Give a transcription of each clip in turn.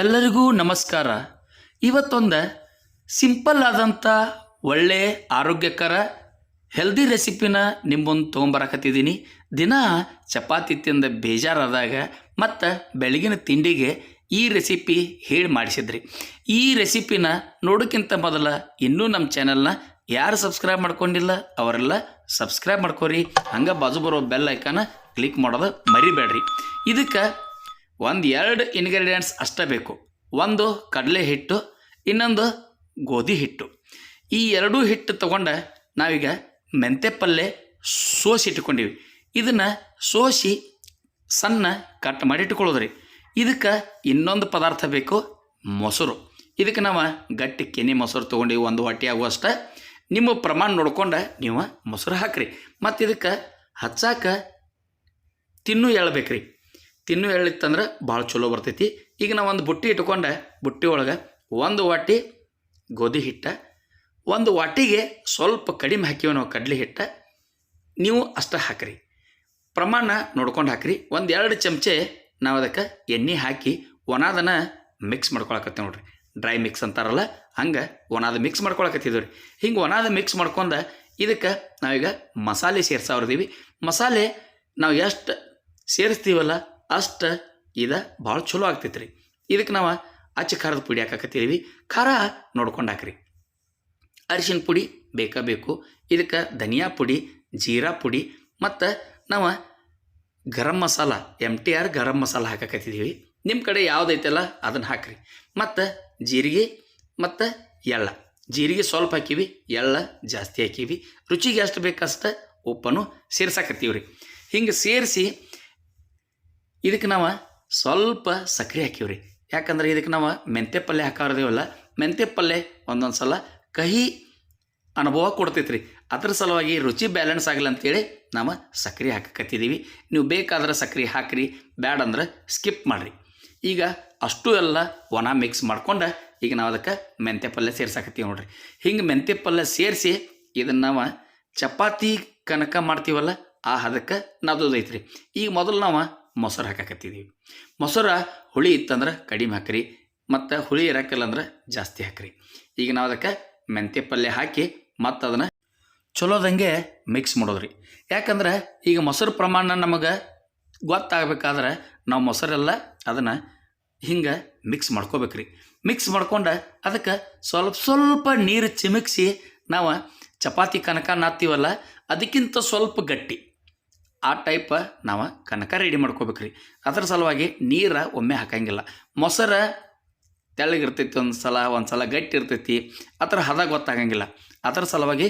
ಎಲ್ಲರಿಗೂ ನಮಸ್ಕಾರ. ಇವತ್ತೊಂದು ಸಿಂಪಲ್ ಆದಂಥ ಒಳ್ಳೆ ಆರೋಗ್ಯಕರ, ಹೆಲ್ದಿ ರೆಸಿಪಿನ ನಿಮ್ಮೊಂದು ಮುಂದೆ ತೊಗೊಂಬರಕತ್ತಿದ್ದೀನಿ. ದಿನ ಚಪಾತಿ ತಿಂದ ಬೇಜಾರಾದಾಗ ಮತ್ತು ಬೆಳಗಿನ ತಿಂಡಿಗೆ ಈ ರೆಸಿಪಿ ಹೇಳಿ ಮಾಡಿಸಿದ್ರಿ. ಈ ರೆಸಿಪಿನ ನೋಡೋಕ್ಕಿಂತ ಮೊದಲ ಇನ್ನೂ ನಮ್ಮ ಚಾನೆಲ್ನ ಯಾರು ಸಬ್ಸ್ಕ್ರೈಬ್ ಮಾಡ್ಕೊಂಡಿಲ್ಲ ಅವರೆಲ್ಲ ಸಬ್ಸ್ಕ್ರೈಬ್ ಮಾಡ್ಕೋರಿ. ಹಂಗೆ ಬಾಜು ಬರೋ ಬೆಲ್ ಐಕಾನ ಕ್ಲಿಕ್ ಮಾಡೋದು ಮರಿಬೇಡ್ರಿ. ಇದಕ್ಕೆ ಒಂದು ಎರಡು ಇನ್ಗ್ರೀಡಿಯೆಂಟ್ಸ್ ಅಷ್ಟೇ ಬೇಕು. ಒಂದು ಕಡಲೆ ಹಿಟ್ಟು, ಇನ್ನೊಂದು ಗೋಧಿ ಹಿಟ್ಟು. ಈ ಎರಡೂ ಹಿಟ್ಟು ತಗೊಂಡು ನಾವೀಗ ಮೆಂತೆ ಪಲ್ಯ ಸೋಸಿ ಇಟ್ಕೊಂಡಿವಿ. ಇದನ್ನು ಸೋಸಿ ಸಣ್ಣ ಕಟ್ ಮಾಡಿ ಇಟ್ಕೊಳ್ಳೋದ್ರಿ. ಇದಕ್ಕೆ ಇನ್ನೊಂದು ಪದಾರ್ಥ ಬೇಕು, ಮೊಸರು. ಇದಕ್ಕೆ ನಾವು ಗಟ್ಟಿ ಕೆನೆ ಮೊಸರು ತೊಗೊಂಡಿವಿ, ಒಂದು ಹೊಟ್ಟೆ ಆಗುವಷ್ಟ. ನಿಮ್ಮ ಪ್ರಮಾಣ ನೋಡ್ಕೊಂಡು ನೀವು ಮೊಸರು ಹಾಕ್ರಿ. ಮತ್ತು ಇದಕ್ಕೆ ಹಚ್ಚಾಕ ತಿನ್ನು ಎಳ್ಬೇಕ್ರಿ. ತಿನ್ನು ಹೇಳಿತ್ತಂದ್ರೆ ಭಾಳ ಚಲೋ ಬರ್ತೈತಿ. ಈಗ ನಾವು ಒಂದು ಬುಟ್ಟಿ ಇಟ್ಕೊಂಡೆ, ಬುಟ್ಟಿ ಒಳಗೆ ಒಂದು ವಾಟಿ ಗೋಧಿ ಹಿಟ್ಟ, ಒಂದು ವಾಟಿಗೆ ಸ್ವಲ್ಪ ಕಡಿಮೆ ಹಾಕಿವೆ ನಾವು ಕಡಲೆ ಹಿಟ್ಟ. ನೀವು ಅಷ್ಟೇ ಹಾಕ್ರಿ. ಪ್ರಮಾಣ ನೋಡ್ಕೊಂಡು ಹಾಕ್ರಿ. ಒಂದು ಎರಡು ಚಮಚೆ ನಾವು ಅದಕ್ಕೆ ಎಣ್ಣೆ ಹಾಕಿ ಒಣದನ್ನ ಮಿಕ್ಸ್ ಮಾಡ್ಕೊಳಕತ್ತೀವಿ ನೋಡ್ರಿ. ಡ್ರೈ ಮಿಕ್ಸ್ ಅಂತಾರಲ್ಲ, ಹಂಗೆ ಒಣದ ಮಿಕ್ಸ್ ಮಾಡ್ಕೊಳಕತ್ತಿದ್ವಿ ರೀ ಹಿಂಗೆ ಒಣದ ಮಿಕ್ಸ್ ಮಾಡ್ಕೊಂಡು ಇದಕ್ಕೆ ನಾವೀಗ ಮಸಾಲೆ ಸೇರ್ಸಾವ್ರದೀವಿ. ಮಸಾಲೆ ನಾವು ಎಷ್ಟು ಸೇರಿಸ್ತೀವಲ್ಲ ಅಷ್ಟು ಇದು ಭಾಳ ಚಲೋ ಆಗ್ತೈತೆ ರೀ ಇದಕ್ಕೆ ನಾವು ಅಚ್ಚ ಖಾರದ ಪುಡಿ ಹಾಕಕತ್ತೀವಿ. ಖಾರ ನೋಡ್ಕೊಂಡು ಹಾಕ್ರಿ ಅರಿಶಿನ ಪುಡಿ ಬೇಕಾ ಬೇಕು. ಇದಕ್ಕೆ ಧನಿಯಾ ಪುಡಿ, ಜೀರಾ ಪುಡಿ, ಮತ್ತು ನಾವು garam masala M T R garam masala ಹಾಕಕತ್ತಿದ್ದೀವಿ ನಿಮ್ಮ ಕಡೆ ಯಾವುದೈತಲ್ಲ ಅದನ್ನು ಹಾಕ್ರಿ. ಮತ್ತು ಜೀರಿಗೆ, ಮತ್ತು ಎಳ್ಳ. ಜೀರಿಗೆ ಸ್ವಲ್ಪ ಹಾಕೀವಿ, ಎಳ್ಳ ಜಾಸ್ತಿ ಹಾಕೀವಿ. ರುಚಿಗೆ ಎಷ್ಟು ಬೇಕಷ್ಟು ಉಪ್ಪನ್ನು ಸೇರ್ಸಾಕತ್ತೀವಿ ರೀ ಹಿಂಗೆ ಸೇರಿಸಿ ಇದಕ್ಕೆ ನಾವು ಸ್ವಲ್ಪ ಸಕ್ಕರೆ ಹಾಕಿವ್ರಿ. ಯಾಕಂದ್ರೆ ಇದಕ್ಕೆ ನಾವು ಮೆಂತ್ಯ ಪಲ್ಯ ಹಾಕಾರದೇವಲ್ಲ, ಮೆಂತ್ಯ ಪಲ್ಯ ಒಂದೊಂದು ಸಲ ಕಹಿ ಅನುಭವ ಕೊಡ್ತೈತ್ರಿ. ಅದ್ರ ಸಲುವಾಗಿ ರುಚಿ ಬ್ಯಾಲೆನ್ಸ್ ಆಗಲಿ ಅಂತೇಳಿ ನಾವು ಸಕ್ಕರೆ ಹಾಕಕತ್ತಿದ್ದೀವಿ ನೀವು ಬೇಕಾದ್ರೆ ಸಕ್ಕರೆ ಹಾಕ್ರಿ, ಬ್ಯಾಡ ಅಂದ್ರೆ ಸ್ಕಿಪ್ ಮಾಡಿರಿ. ಈಗ ಅಷ್ಟು ಎಲ್ಲ ಒಣ ಮಿಕ್ಸ್ ಮಾಡ್ಕೊಂಡು ಈಗ ನಾವು ಅದಕ್ಕೆ ಮೆಂತ್ಯ ಪಲ್ಯ ಸೇರ್ಸಾಕತ್ತೀವಿ ನೋಡ್ರಿ. ಹಿಂಗೆ ಮೆಂತ್ಯ ಪಲ್ಯ ಸೇರಿಸಿ ಇದನ್ನು ನಾವು ಚಪಾತಿ ಕನಕ ಮಾಡ್ತೀವಲ್ಲ, ಆ ಹದಕ್ಕೆ ನಾದೋದೈತ್ರಿ ಈಗ ಮೊದಲು ನಾವು ಮೊಸರು ಹಾಕಾಕತ್ತಿದ್ದೀವಿ ಮೊಸರು ಹುಳಿ ಇತ್ತಂದ್ರೆ ಕಡಿಮೆ ಹಾಕ್ರಿ, ಮತ್ತು ಹುಳಿ ಇರಕ್ಕಿಲ್ಲ ಅಂದ್ರೆ ಜಾಸ್ತಿ ಹಾಕ್ರಿ. ಈಗ ನಾವು ಅದಕ್ಕೆ ಮೆಂತ್ಯ ಪಲ್ಯ ಹಾಕಿ, ಮತ್ತು ಅದನ್ನು ಚಲೋದಂಗೆ ಮಿಕ್ಸ್ ಮಾಡೋದ್ರಿ. ಯಾಕಂದ್ರೆ ಈಗ ಮೊಸರು ಪ್ರಮಾಣ ನಮಗೆ ಗೊತ್ತಾಗಬೇಕಾದ್ರೆ ನಾವು ಮೊಸರೆಲ್ಲ ಅದನ್ನು ಹಿಂಗೆ ಮಿಕ್ಸ್ ಮಾಡ್ಕೋಬೇಕ್ರಿ. ಮಿಕ್ಸ್ ಮಾಡ್ಕೊಂಡು ಅದಕ್ಕೆ ಸ್ವಲ್ಪ ಸ್ವಲ್ಪ ನೀರು ಚಿಮಿಕ್ಸಿ ನಾವು ಚಪಾತಿ ಕನಕ ನಾತ್ತೀವಲ್ಲ ಅದಕ್ಕಿಂತ ಸ್ವಲ್ಪ ಗಟ್ಟಿ. ಆ ಟೈಪ್ ನಾವು ಕನಕ ರೆಡಿ ಮಾಡ್ಕೋಬೇಕ್ರಿ. ಅದ್ರ ಸಲುವಾಗಿ ನೀರು ಒಮ್ಮೆ ಹಾಕಂಗಿಲ್ಲ. ಮೊಸರು ತೆಳ್ಳಗಿರ್ತೈತಿ ಒಂದು ಸಲ ಒಂದು ಸಲ ಗಟ್ಟಿ ಇರ್ತೈತಿ. ಥರ ಹದ ಗೊತ್ತಾಗಂಗಿಲ್ಲ. ಅದರ ಸಲುವಾಗಿ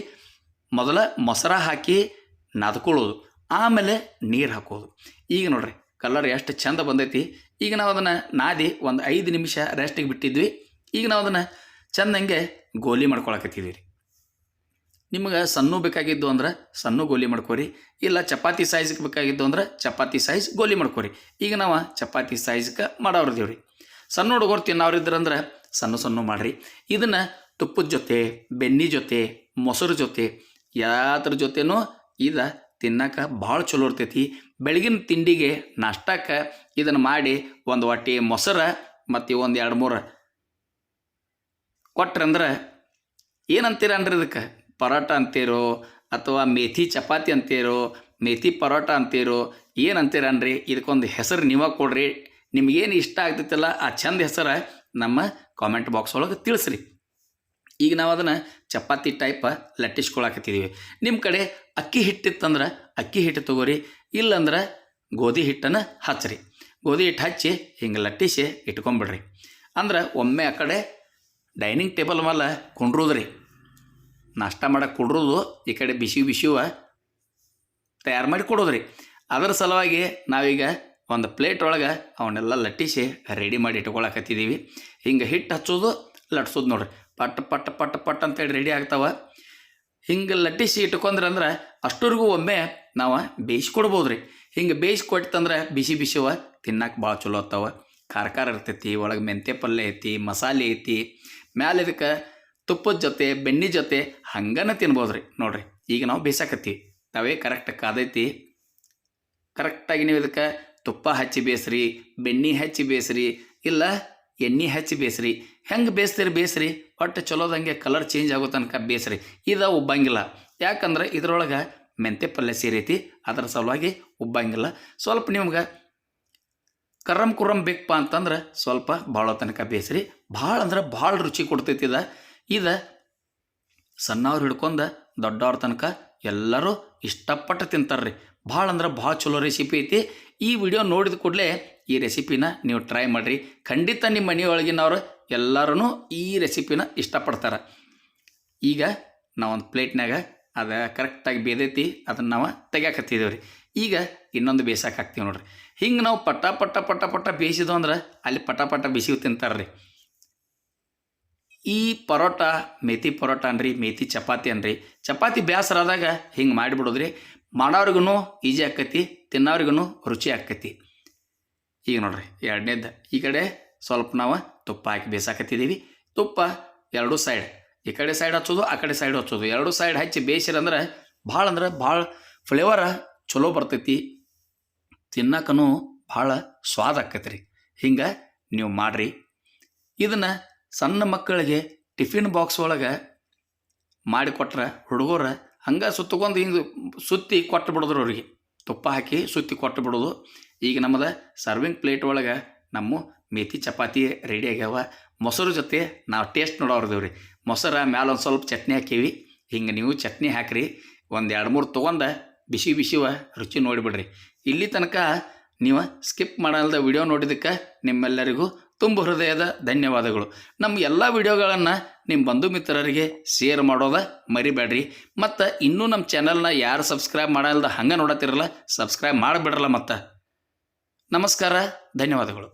ಮೊದಲ ಮೊಸರ ಹಾಕಿ ನದ್ಕೊಳ್ಳೋದು. ಆಮೇಲೆ ನೀರು ಹಾಕೋದು. ಈಗ ನೋಡ್ರಿ ಕಲರ್ ಎಷ್ಟು ಚಂದ ಬಂದೈತಿ. ಈಗ ನಾವು ಅದನ್ನು ನಾದಿ ಒಂದು ಐದು ನಿಮಿಷ ರೆಸ್ಟಿಗೆ ಬಿಟ್ಟಿದ್ವಿ. ಈಗ ನಾವು ಅದನ್ನು ಚಂದಂಗೆ ಗೋಲಿ ಮಾಡ್ಕೊಳಕತ್ತಿದ್ವಿ ರೀ ನಿಮಗೆ ಸಣ್ಣ ಬೇಕಾಗಿದ್ದು ಅಂದ್ರೆ ಸಣ್ಣ ಗೋಲಿ ಮಾಡ್ಕೊರಿ, ಇಲ್ಲ ಚಪಾತಿ ಸೈಜ್ಗೆ ಬೇಕಾಗಿದ್ದು ಅಂದ್ರೆ ಚಪಾತಿ ಸೈಜ್ ಗೋಲಿ ಮಾಡ್ಕೊರಿ. ಈಗ ನಾವು ಚಪಾತಿ ಸೈಜ್ಗೆ ಮಾಡೋರ್ದೀವಿ ರೀ ಸಣ್ಣ ಹುಡುಗರು ತಿನ್ನೋರಿದ್ರಂದ್ರೆ ಸಣ್ಣ ಸಣ್ಣ ಮಾಡಿರಿ. ಇದನ್ನು ತುಪ್ಪದ ಜೊತೆ ಬೆಣ್ಣೆ ಜೊತೆ, ಮೊಸರು ಜೊತೆ, ಯಾವ್ದ್ರ ಜೊತೆನೂ ಇದು ತಿನ್ನಕ್ಕೆ ಭಾಳ ಚಲೋ ಇರ್ತೈತಿ. ಬೆಳಗಿನ ತಿಂಡಿಗೆ ನಾಷ್ಟಕ್ಕೆ ಇದನ್ನು ಮಾಡಿ ಒಂದು ವಾಟಿ ಮೊಸರು ಮತ್ತು ಒಂದು ಎರಡು ಮೂರು ಕೊಟ್ರಂದ್ರೆ ಏನಂತೀರ ಅನ್ರಿ ಇದಕ್ಕೆ? ಪರೋಟ ಅಂತೀರೋ ಅಥವಾ ಮೇಥಿ ಚಪಾತಿ ಅಂತೀರೋ, ಮೇಥಿ ಪರೋಟ ಅಂತೀರೋ, ಏನು ಅಂತೀರನ್ರಿ? ಇದಕ್ಕೊಂದು ಹೆಸರು ನೀವ ಕೊಡ್ರಿ. ನಿಮಗೇನು ಇಷ್ಟ ಆಗ್ತೈತಲ್ಲ ಆ ಚಂದ ಹೆಸರು ನಮ್ಮ ಕಾಮೆಂಟ್ ಬಾಕ್ಸ್ ಒಳಗೆ ತಿಳಿಸ್ರಿ. ಈಗ ನಾವು ಅದನ್ನು ಚಪಾತಿ ಟೈಪ್ ಲಟ್ಟಿಸ್ಕೊಳಕತ್ತಿದ್ದೀವಿ ನಿಮ್ಮ ಕಡೆ ಅಕ್ಕಿ ಹಿಟ್ಟಿತ್ತಂದ್ರೆ ಅಕ್ಕಿ ಹಿಟ್ಟು ತಗೋರಿ, ಇಲ್ಲಂದ್ರೆ ಗೋಧಿ ಹಿಟ್ಟನ್ನು ಹಚ್ಚಿರಿ ಗೋಧಿ ಹಿಟ್ಟು ಹಚ್ಚಿ ಹಿಂಗೆ ಲಟ್ಟಿಸಿ ಇಟ್ಕೊಂಬಿಡ್ರಿ. ಅಂದ್ರೆ ಒಮ್ಮೆ ಆ ಕಡೆ ಡೈನಿಂಗ್ ಟೇಬಲ್ ಮೇಲೆ ಕುಂಡ್ರುದ್ರಿ. ನಾಷ್ಟ ಮಾಡಕ್ಕೆ ಕುಡ್ರೋದು ಈ ಕಡೆ ಬಿಸಿ ಬಿಸಿವ ತಯಾರು ಮಾಡಿ ಕೊಡೋದ್ರಿ. ಅದರ ಸಲುವಾಗಿ ನಾವೀಗ ಒಂದು ಪ್ಲೇಟ್ ಒಳಗೆ ಅವನ್ನೆಲ್ಲ ಲಟ್ಟಿಸಿ ರೆಡಿ ಮಾಡಿ ಇಟ್ಕೊಳಕತ್ತಿದ್ದೀವಿ ಹಿಂಗೆ ಹಿಟ್ಟು ಹಚ್ಚೋದು, ಲಟ್ಸೋದು ನೋಡ್ರಿ. ಪಟ್ ಪಟ್ ಪಟ್ ಪಟ್ ಅಂತೇಳಿ ರೆಡಿ ಆಗ್ತಾವ. ಹಿಂಗೆ ಲಟ್ಟಿಸಿ ಇಟ್ಕೊಂಡ್ರೆ ಅಂದ್ರೆ ಅಷ್ಟರಿಗೂ ಒಮ್ಮೆ ನಾವು ಬೇಯಿಸ್ಕೊಡ್ಬೋದು ರೀ ಹಿಂಗೆ ಬೇಯಿಸ್ಕೊಟ್ಟಂದ್ರೆ ಬಿಸಿ ಬಿಸಿವ ತಿನ್ನಕ್ಕೆ ಭಾಳ ಚಲೋ ಆಗ್ತಾವ. ಖಾರ ಖಾರ ಇರ್ತೈತಿ, ಒಳಗೆ ಮೆಂತ್ಯ ಪಲ್ಯ ಐತಿ, ಮಸಾಲೆ ಐತಿ. ಮ್ಯಾಲೆ ಇದಕ್ಕೆ ತುಪ್ಪದ ಜೊತೆ, ಬೆಣ್ಣೆ ಜೊತೆ, ಹಂಗನ ತಿನ್ಬೋದು ರೀ ನೋಡಿರಿ, ಈಗ ನಾವು ಬೇಯಿಸಾಕತ್ತೀವಿ ನಾವೇ ಕರೆಕ್ಟ್ ಕಾದೈತಿ ಕರೆಕ್ಟಾಗಿ ನೀವು ಇದಕ್ಕೆ ತುಪ್ಪ ಹಚ್ಚಿ ಬೇಸ್ರಿ, ಬೆಣ್ಣೆ ಹಚ್ಚಿ ಬೇಸ್ರಿ, ಇಲ್ಲ ಎಣ್ಣೆ ಹಚ್ಚಿ ಬೇಸ್ರಿ. ಹೆಂಗೆ ಬೇಯಿಸ್ತೀರಿ ಬೇಸ್ರಿ? ಒಟ್ಟು ಚಲೋದಂಗೆ ಕಲರ್ ಚೇಂಜ್ ಆಗೋ ತನಕ ಬೇಸ್ರಿ. ಇದು ಉಬ್ಬಂಗಿಲ್ಲ. ಯಾಕಂದ್ರೆ ಇದ್ರೊಳಗೆ ಮೆಂತೆ ಪಲ್ಯ ಸೇರೈತಿ. ಅದರ ಸಲುವಾಗಿ ಉಬ್ಬಂಗಿಲ್ಲ. ಸ್ವಲ್ಪ ನಿಮ್ಗೆ ಕರಂ ಕುರಂ ಬೇಕಪ್ಪ ಅಂತಂದ್ರೆ ಸ್ವಲ್ಪ ಭಾಳ ತನಕ ಬೇಸ್ರಿ. ಭಾಳ ಅಂದ್ರೆ ಭಾಳ ರುಚಿ ಕೊಡ್ತೈತಿ ಇದು. ಇದು ಸಣ್ಣವ್ರು ಹಿಡ್ಕೊಂಡು ದೊಡ್ಡವ್ರ ತನಕ ಎಲ್ಲರೂ ಇಷ್ಟಪಟ್ಟು ತಿಂತಾರ್ರಿ. ಭಾಳ ಅಂದ್ರೆ ಭಾಳ ಚಲೋ ರೆಸಿಪಿ ಐತಿ. ಈ ವಿಡಿಯೋ ನೋಡಿದ ಕೂಡಲೇ ಈ ರೆಸಿಪಿನ ನೀವು ಟ್ರೈ ಮಾಡಿರಿ. ಖಂಡಿತ ನಿಮ್ಮ ಮನೆಯೊಳಗಿನವರು ಎಲ್ಲರೂ ಈ ರೆಸಿಪಿನ ಇಷ್ಟಪಡ್ತಾರೆ. ಈಗ ನಾವೊಂದು ಪ್ಲೇಟ್ನಾಗ ಅದು ಕರೆಕ್ಟಾಗಿ ಬೇದೈತಿ, ಅದನ್ನು ನಾವು ತೆಗ್ಯಾಕತ್ತಿದ್ದೇವೆ ರೀ ಈಗ ಇನ್ನೊಂದು ಬೇಯಿಸಕ್ಕೆ ನೋಡ್ರಿ. ಹಿಂಗೆ ನಾವು ಪಟ ಪಟ ಪಟ ಪಟ ಬೇಯಿಸಿದ್ವು ಅಂದ್ರೆ ಅಲ್ಲಿ ಪಟ ಪಟ ಬಿಸಿ ತಿಂತಾರೆ ರೀ ಈ ಪರೋಟ, ಮೇತಿ ಪರೋಟ ಅನ್ರಿ, ಮೇತಿ ಚಪಾತಿ ಅನ್ರಿ. ಚಪಾತಿ ಬೇಸರಾದಾಗ ಹಿಂಗೆ ಮಾಡಿಬಿಡೋದ್ರಿ. ಮಾಡೋರಿಗೂ ಈಜಿ ಆಕ್ಕತಿ ತಿನ್ನೋರಿಗೂ ರುಚಿ ಆಕ್ಕತಿ. ಈಗ ನೋಡ್ರಿ ಎರಡನೇದ್ದು ಈ ಕಡೆ ಸ್ವಲ್ಪ ನಾವು ತುಪ್ಪ ಹಾಕಿ ಬೇಸಾಕತ್ತಿದ್ದೀವಿ ತುಪ್ಪ ಎರಡೂ ಸೈಡ್ ಈ ಕಡೆ ಸೈಡ್ ಹಚ್ಚೋದು, ಆ ಕಡೆ ಸೈಡ್ ಹಚ್ಚೋದು. ಎರಡೂ ಸೈಡ್ ಹಚ್ಚಿ ಬೇಯಿಸಿರಂದ್ರೆ ಭಾಳ ಅಂದ್ರೆ ಭಾಳ ಫ್ಲೇವರ ಚಲೋ ಬರ್ತೈತಿ. ತಿನ್ನಕ್ಕೂ ಭಾಳ ಸ್ವಾದ ಆಕ್ಕೈತಿ ರೀ ಹಿಂಗೆ ನೀವು ಮಾಡಿರಿ. ಇದನ್ನು ಸಣ್ಣ ಮಕ್ಕಳಿಗೆ ಟಿಫಿನ್ ಬಾಕ್ಸ್ ಒಳಗೆ ಮಾಡಿಕೊಟ್ರೆ ಹುಡುಗರು ಹಂಗೆ ಸುತ್ತಕೊಂಡು ಹಿಂಗೆ ಸುತ್ತಿ ಕೊಟ್ಟು ಬಿಡೋದ್ರು ಅವ್ರಿಗೆ. ತುಪ್ಪ ಹಾಕಿ ಸುತ್ತಿ ಕೊಟ್ಟು ಬಿಡೋದು. ಈಗ ನಮ್ಮದು ಸರ್ವಿಂಗ್ ಪ್ಲೇಟ್ ಒಳಗೆ ನಮ್ಮ ಮೇತಿ ಚಪಾತಿ ರೆಡಿ ಆಗ್ಯಾವ. ಮೊಸರು ಜೊತೆ ನಾವು ಟೇಸ್ಟ್ ನೋಡೋರ್ದೇವ್ರಿ ಮೊಸರ ಮ್ಯಾಲೆ ಒಂದು ಸ್ವಲ್ಪ ಚಟ್ನಿ ಹಾಕೀವಿ. ಹಿಂಗೆ ನೀವು ಚಟ್ನಿ ಹಾಕಿರಿ. ಒಂದು ಎರಡು ಮೂರು ತೊಗೊಂಡು ಬಿಸಿ ಬಿಸಿವ ರುಚಿ ನೋಡಿಬಿಡ್ರಿ. ಇಲ್ಲಿ ತನಕ ನೀವು ಸ್ಕಿಪ್ ಮಾಡಲ್ದ ವಿಡಿಯೋ ನೋಡಿದ್ದಕ್ಕೆ ನಿಮ್ಮೆಲ್ಲರಿಗೂ ತುಂಬ ಹೃದಯದ ಧನ್ಯವಾದಗಳು. ನಮ್ಮ ಎಲ್ಲ ವಿಡಿಯೋಗಳನ್ನು ನಿಮ್ಮ ಬಂಧು ಮಿತ್ರರಿಗೆ ಶೇರ್ ಮಾಡೋದ ಮರಿಬೇಡ್ರಿ. ಮತ್ತು ಇನ್ನೂ ನಮ್ಮ ಚಾನಲ್ನ ಯಾರು ಸಬ್ಸ್ಕ್ರೈಬ್ ಮಾಡಲ್ದ ಹಂಗೆ ನೋಡತ್ತಿರಲ್ಲ ಸಬ್ಸ್ಕ್ರೈಬ್ ಮಾಡಿಬಿಡ್ರಲ್ಲ ಮತ್ತು. ನಮಸ್ಕಾರ, ಧನ್ಯವಾದಗಳು.